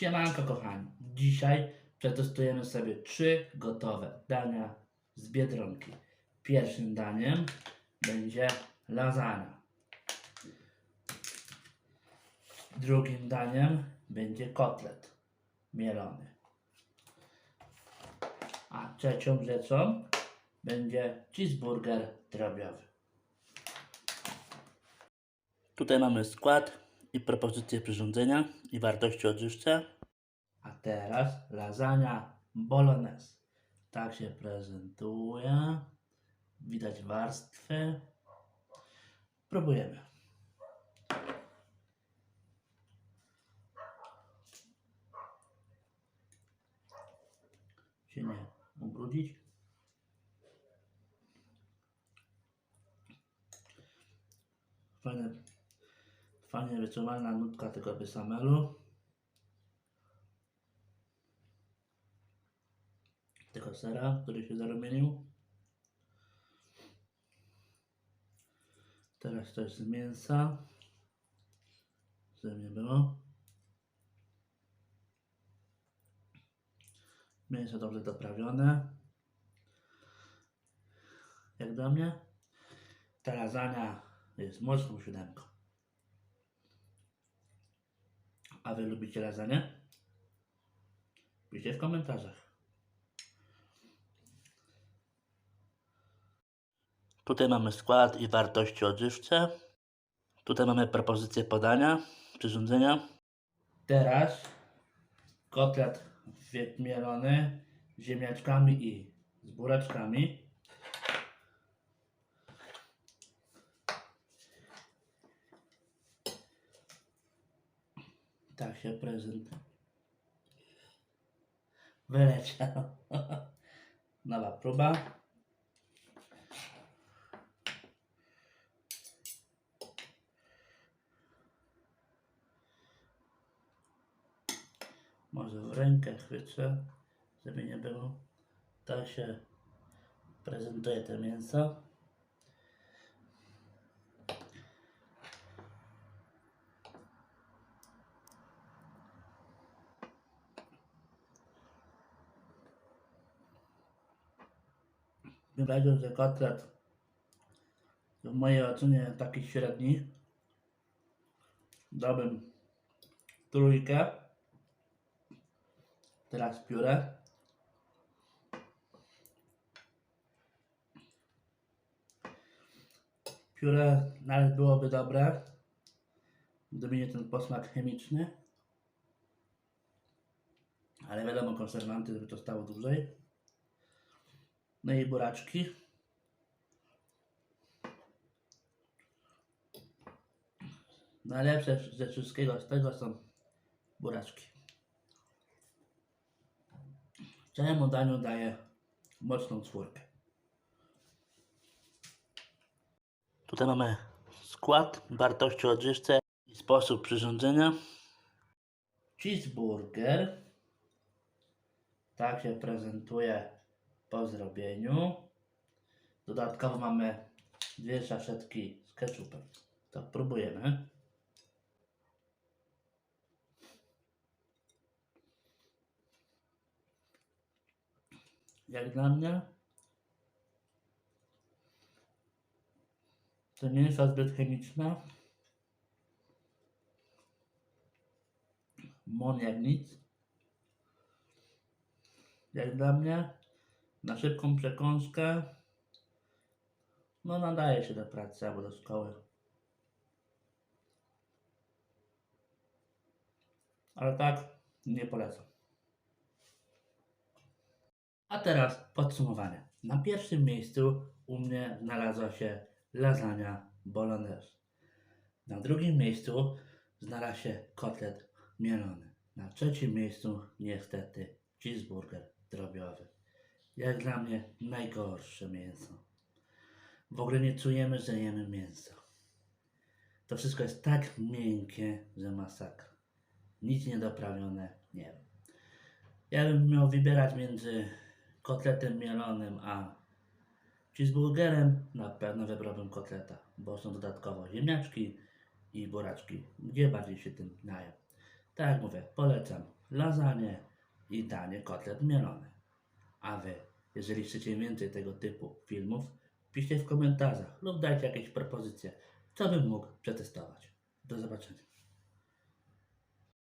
Siemanko kochani, dzisiaj przetestujemy sobie trzy gotowe dania z Biedronki. Pierwszym daniem będzie lasagna. Drugim daniem będzie kotlet mielony. A trzecią rzeczą będzie cheeseburger drobiowy. Tutaj mamy skład i propozycje przyrządzenia i wartości odżywcze. A teraz lasagna bolognese. Tak się prezentuje. Widać warstwy. Próbujemy. Się nie ubrudzić. Fajne, fajnie wyczuwalna nutka tego besamelu. Tego sera, który się zarumienił. Teraz coś z mięsa. Żeby nie było. Mięso dobrze doprawione. Jak dla mnie. Ta lasagna jest mocną siódemką. A wy lubicie lasagne? Piszcie w komentarzach. Tutaj mamy skład i wartości odżywcze. Tutaj mamy propozycję podania, przyrządzenia. Teraz kotlet wiek mielony z ziemniaczkami i z buraczkami. Tak się prezent wyleciał. Nowa próba. Może w rękę chwycę, żeby nie było. Tak się prezentuje to mięso. Bym powiedział, że kotlet w mojej ocenie taki średni. Dałbym trójkę. Teraz pióre. Pióre nawet byłoby dobre, gdyby nie ten posmak chemiczny. Ale wiadomo, konserwanty, żeby to stało dłużej. No i buraczki. Najlepsze ze wszystkiego z tego są buraczki. Całemu daniu daję mocną czwórkę. Tutaj mamy skład, wartości odżywcze i sposób przyrządzenia. Cheeseburger. Tak się prezentuje po zrobieniu. Dodatkowo mamy dwie saszetki z ketchupem. To próbujemy. Jak dla mnie to nie jest zbyt chemiczne. Mon jak nic. Jak dla mnie na szybką przekąskę no nadaje się do pracy albo do szkoły. Ale tak nie polecam. A teraz podsumowanie. Na pierwszym miejscu u mnie znalazła się lasagna bolognese. Na drugim miejscu znalazł się kotlet mielony. Na trzecim miejscu niestety cheeseburger drobiowy. Jak dla mnie najgorsze mięso. W ogóle nie czujemy, że jemy mięso. To wszystko jest tak miękkie, że masakra. Nic niedoprawione, nie wiem. Ja bym miał wybierać między kotletem mielonym a cheeseburgerem. Na pewno wybrałbym kotleta, bo są dodatkowo ziemniaczki i buraczki, gdzie bardziej się tym nają. Tak jak mówię, polecam lasagne i danie kotlet mielony. A wy, jeżeli chcecie więcej tego typu filmów, piszcie w komentarzach lub dajcie jakieś propozycje, co bym mógł przetestować. Do zobaczenia.